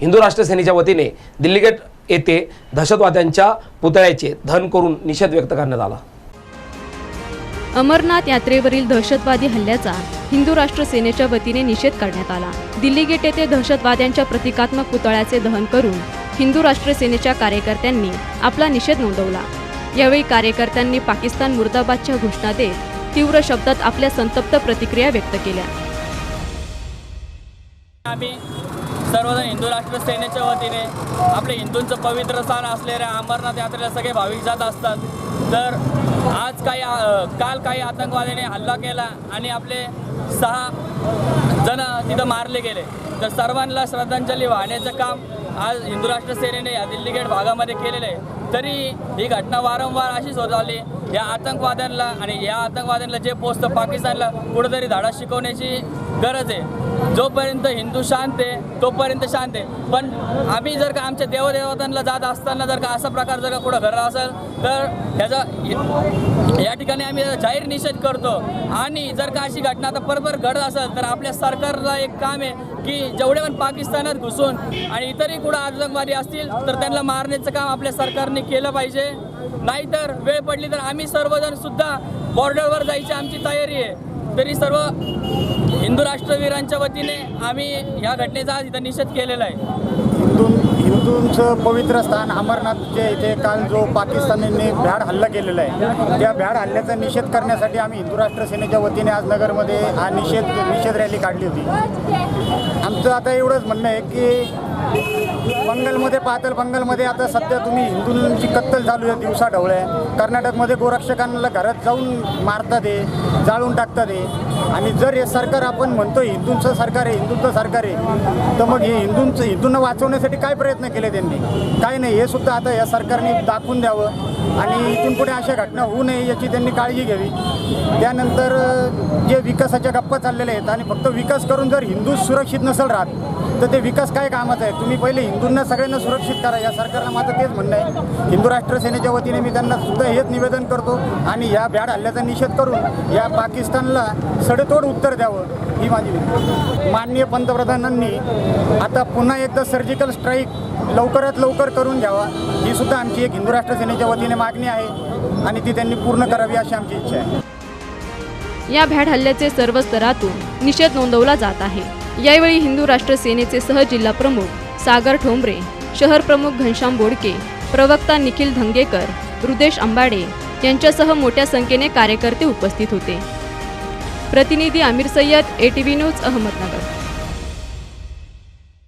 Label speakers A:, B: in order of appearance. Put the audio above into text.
A: हिंदू राष्ट्र सेनेच्या वतीने दिल्ली गेट येथे दहशतवाद्यांच्या पुतळ्याचे दहन करून निषेध व्यक्त करण्यात आला.
B: अमरनाथ यात्रेवरील दहशतवादी हल्ल्याचा हिंदू राष्ट्र सेनेच्या वतीने निषेध करण्यात आला. दिल्ली गेट येथे दहशतवाद्यांच्या प्रतिकात्मक पुतळ्याचे दहन करून हिंदू राष्ट्र सेनेच्या कार्यकर्त्यांनी आपला निषेध नोंदवला. यावेळी कार्यकर्त्यांनी पाकिस्तान मुर्दाबादच्या घोषणा देत तीव्र शब्दात आपल्या संतप्त प्रतिक्रिया व्यक्त केल्या.
C: आम्ही सर्वजण हिंदू राष्ट्र सेनेच्या वतीने आपले हिंदूंचं पवित्र स्थान असलेल्या अमरनाथ यात्रेला सगळे भाविक जात असतात. तर आज काही काल काही आतंकवाद्याने हल्ला केला आणि आपले सहा जण तिथं मारले गेले. तर सर्वांना श्रद्धांजली वाहण्याचं काम आज हिंदू राष्ट्र सेनेने या दिल्ली गेट भागामध्ये केलेलं आहे. तरी ही घटना वारंवार अशीच होत आली. या आतंकवाद्यांना आणि या आतंकवाद्यांना जे पोचतं पाकिस्तानला कुठंतरी धाडा शिकवण्याची गरज आहे. जोपर्यंत हिंदू शांत आहे तोपर्यंत शांत आहे. पण आम्ही जर का आमच्या देवदेवतांना जात असताना जर का असा प्रकार जर का कुठं घडला असेल तर ह्याचा या ठिकाणी आम्ही जाहीर निषेध करतो. आणि जर का अशी घटना आता परत परत घडत असेल तर आपल्या सरकारला एक काम आहे की जेवढे पण पाकिस्तानात घुसून आणि इतरही कुठं आतंकवादी असतील तर त्यांना मारण्याचं काम आपल्या सरकारने केलं पाहिजे. नाहीतर वेळ पडली तर आम्ही सर्वजण सुद्धा बॉर्डरवर जायची आमची तयारी आहे. तरी सर्व हिंदू राष्ट्रवीरांच्या वतीने आम्ही या घटनेचा आज इथं निषेध केलेला आहे.
D: हिंदू हिंदूंचं पवित्र स्थान अमरनाथचे इथे काल जो पाकिस्तानींनी भ्याड हल्ला केलेला आहे त्या भ्याड हल्ल्याचा निषेध करण्यासाठी आम्ही हिंदू राष्ट्र सेनेच्या वतीने आज नगरमध्ये हा निषेध निषेध रॅली काढली होती. आमचं आता एवढंच म्हणणं आहे की बंगालमध्ये पाहताल बंगालमध्ये आता सध्या तुम्ही हिंदूंची कत्तल चालू आहे दिवसा ढवळे. कर्नाटकमध्ये गोरक्षकांना घरात जाऊन मारतात आहे जाळून टाकतात आहे आणि जर हे सरकार आपण म्हणतो हिंदूंचं सरकार आहे हिंदूंचं सरकार आहे तर मग हे हिंदूंचं हिंदूंना वाचवण्यासाठी काय प्रयत्न केले त्यांनी? काय नाही हे सुद्धा आता या सरकारने दाखवून द्यावं. आणि इथून पुढे अशा घटना होऊ नये याची त्यांनी काळजी घ्यावी. त्यानंतर जे विकासाच्या गप्पा चाललेल्या आहेत आणि फक्त विकास करून जर हिंदू सुरक्षित नसेल राहत तर ते विकास काय कामाचं आहे? तुम्ही पहिले हिंदूंना सगळ्यांना सुरक्षित करा. या सरकारला माझं तेच म्हणणं आहे. हिंदू राष्ट्र सेनेच्या वतीने मी त्यांना सुद्धा हेच निवेदन करतो आणि या भ्याड हल्ल्याचा निषेध करून या पाकिस्तानला सडेतोड उत्तर द्यावं ही माझी विनंती माननीय पंतप्रधानांनी आता पुन्हा एकदा सर्जिकल स्ट्राईक लवकरात लवकर करून घ्यावा ही सुद्धा आमची एक हिंदू राष्ट्र सेनेच्या वतीने मागणी आहे आणि ती त्यांनी पूर्ण करावी अशी आमची इच्छा आहे.
B: या भ्याड हल्ल्याचे सर्व स्तरातून निषेध नोंदवला जात आहे. यावेळी हिंदू राष्ट्र सेनेचे सहजिल्हा प्रमुख सागर ठोंबरे शहर प्रमुख घनश्याम बोडके प्रवक्ता निखिल धंगेकर रुदेश अंबाडे यांच्यासह मोठ्या संख्येने कार्यकर्ते उपस्थित होते. प्रतिनिधी आमिर सय्यद एटीव्ही न्यूज अहमदनगर.